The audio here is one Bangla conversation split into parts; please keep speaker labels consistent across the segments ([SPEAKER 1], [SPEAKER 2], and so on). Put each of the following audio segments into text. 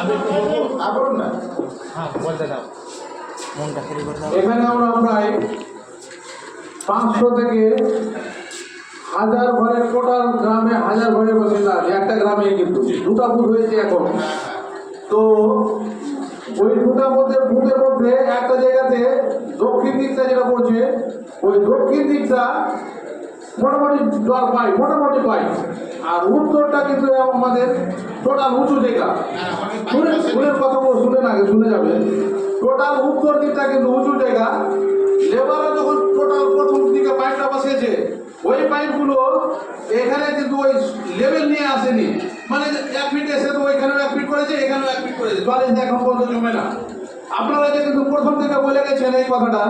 [SPEAKER 1] আমি বলব
[SPEAKER 2] বলুন না।
[SPEAKER 1] হ্যাঁ বলতে দাও। মনটা ফ্রি করে দাও।
[SPEAKER 2] এখানে আমরা প্রায় পাঁচশো থেকে হাজার ঘরের টোটাল গ্রামে হাজার ঘরের বাসিন্দা একটা গ্রামে কিন্তু। দুটা বুথ হয়েছে এখন। তো ওই দুটা মধ্যে বুথের মধ্যে একটা জায়গাতে দক্ষিণ দিকটা যেটা পড়ছে ওই দক্ষিণ দিকটা মোটামুটি জল পাই মোটামুটি পাই আর উত্তরটা কিন্তু আমাদের টোটাল উঁচু জায়গা। শুনে শুনের কথা শুনে আগে শুনে যাবে। টোটাল উত্তর দিকটা কিন্তু উঁচু জায়গা। লেবাররা যখন টোটাল প্রথম দিকে পাইপটা বসিয়েছে, ওই পাইপগুলো এখানে কিন্তু ওই লেভেল নিয়ে আসেনি। মানে এক ফিট এসে তো ওইখানেও এক ফিট করেছে, এখানেও এক ফিট করেছে। জলের এখন পর্যন্ত জমে না। আপনারা যে কিন্তু প্রথম থেকে বলে এই কথাটা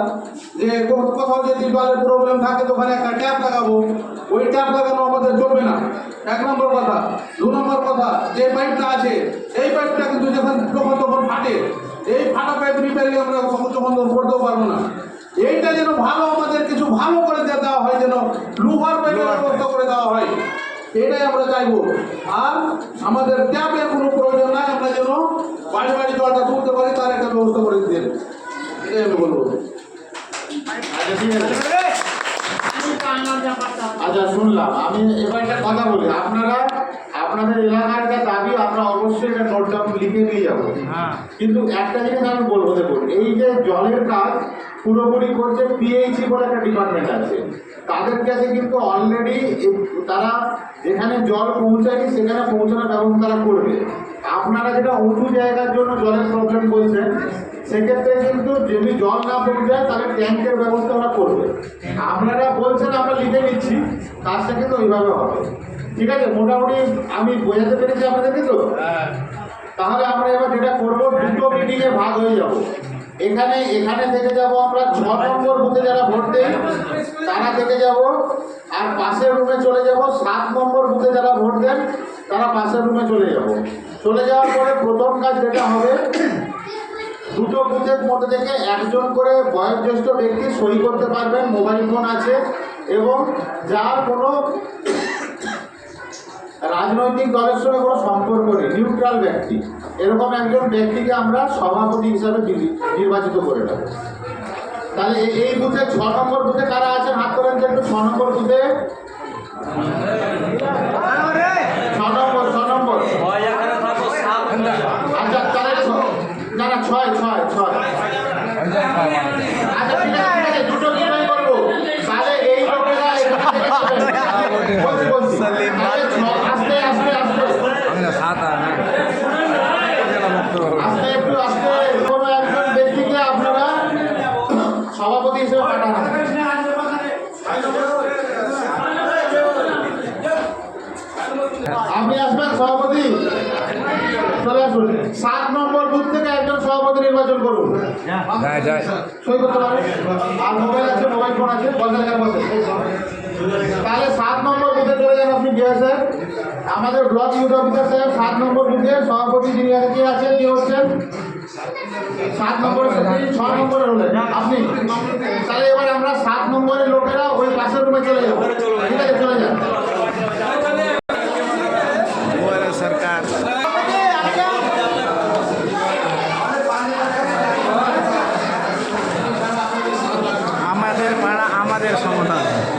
[SPEAKER 2] যে কোথাও যদি জলের প্রবলেম থাকে তো ওখানে একটা ট্যাপ লাগাবো। ওই ট্যাপ লাগানো আমাদের চলবে না। এক নম্বর কথা। দু নম্বর কথা যে পাইপটা আছে এই পাইপটা কিন্তু যখন যখন তখন ফাটে এই ফাটা পাইপ রিপেয়ারিং আমরা তখন তখন করতেও পারব না। এইটা যেন ভালো আমাদের কিছু ভালো করে দেওয়া হয় যেন লোহার পাইপের ব্যবস্থা করে দেওয়া হয় এটাই আমরা চাইব। আর আমাদের ট্যাপের কোনো প্রয়োজন নাই আমরা যেন বাড়ি বাড়ি জলটা তুলতে পারি তার একটা ব্যবস্থা করে দিন এটাই আমি বলব।
[SPEAKER 3] আচ্ছা শুনলাম। আমি এবার একটা কথা বলি। আপনারা আপনাদের এলাকার একটা দাবি আমরা অবশ্যই এটা নোট ডাউন লিখে নিয়ে যাব।
[SPEAKER 1] হ্যাঁ।
[SPEAKER 3] কিন্তু একটা জিনিস আমি বলব দেখুন এই যে জলের কাজ পুরোপুরি করছে পিএইচি বলে একটা ডিপার্টমেন্ট আছে। তাদের কাছে কিন্তু অলরেডি তারা যেখানে জল পৌঁছায়নি সেখানে পৌঁছানোর ব্যবস্থা তারা করবে। আপনারা যেটা উঁচু জায়গার জন্য জলের প্রবলেম বলছেন সেক্ষেত্রে কিন্তু যদি জল না পৌঁছায় তাহলে ট্যাঙ্কের ব্যবস্থা ওরা করবে। আপনারা বলছেন আমরা লিখে নিচ্ছি কাজটা কিন্তু ওইভাবে হবে। ঠিক আছে মোটামুটি আমি বোঝাতে পেরেছি আপনাদেরকে তো? তাহলে আমরা এবার যেটা করব দুটো মিটিংয়ে ভাগ হয়ে যাব। এখানে এখানে থেকে যাব আমরা ছ নম্বর বুথে যারা ভোট দেয় তারা থেকে যাব। আর পাশের রুমে চলে যাব সাত নম্বর বুথে যারা ভোট দেন তারা পাশের রুমে চলে যাব। চলে যাওয়ার পরে প্রথম কাজ যেটা হবে দুটো বুথের মধ্যে থেকে একজন করে বয়োজ্যেষ্ঠ ব্যক্তি সই করতে পারবেন মোবাইল ফোন আছে এবং যার কোনো রাজনৈতিক দলের সঙ্গে কোনো সম্পর্ক নেই নিউট্রাল ব্যক্তি। এরকম একজন ব্যক্তিকে আমরা সভাপতি হিসাবে নির্বি- নির্বাচিত করে নেব। তাহলে এই- বুথে ছ নম্বর বুথে কারা আছেন? হাত করেন যে একটু ছ নম্বর বুথে। ছ নম্বর ছ নম্বর। আচ্ছা ছয় ছয় ছয়। আচ্ছা ঠিক আছে দুটো দুটোই করব। তাহলে এই লোকেরা এখান থেকে যাবে। বলছি, বলছি। তাহলে ছ- আস্তে আস্তে আস্তে। আস্তে একটু আস্তে কোনো একজন ব্যক্তিকে আপনারা সভাপতি হিসেবে পাঠান। আপনি আসবেন সভাপতি? চলে আসুন। সাত নম্বর বুথ থেকে একজন সভাপতি নির্বাচন করুন।
[SPEAKER 4] যায়
[SPEAKER 3] সই করতে পারেন? আর মোবাইল আছে মোবাইল ফোন আছে তাহলে সাত নম্বর বুথে চলে যান আপনি বিয়ে স্যার আমাদের ব্লক ইউথ অফিসার স্যার সাত নম্বর বুথে সভাপতি যিনি আছে কে আছেন কে হচ্ছেন? সাত নম্বরের সাথে ছ নম্বরের হলেন। আপনি? सारे समाधान है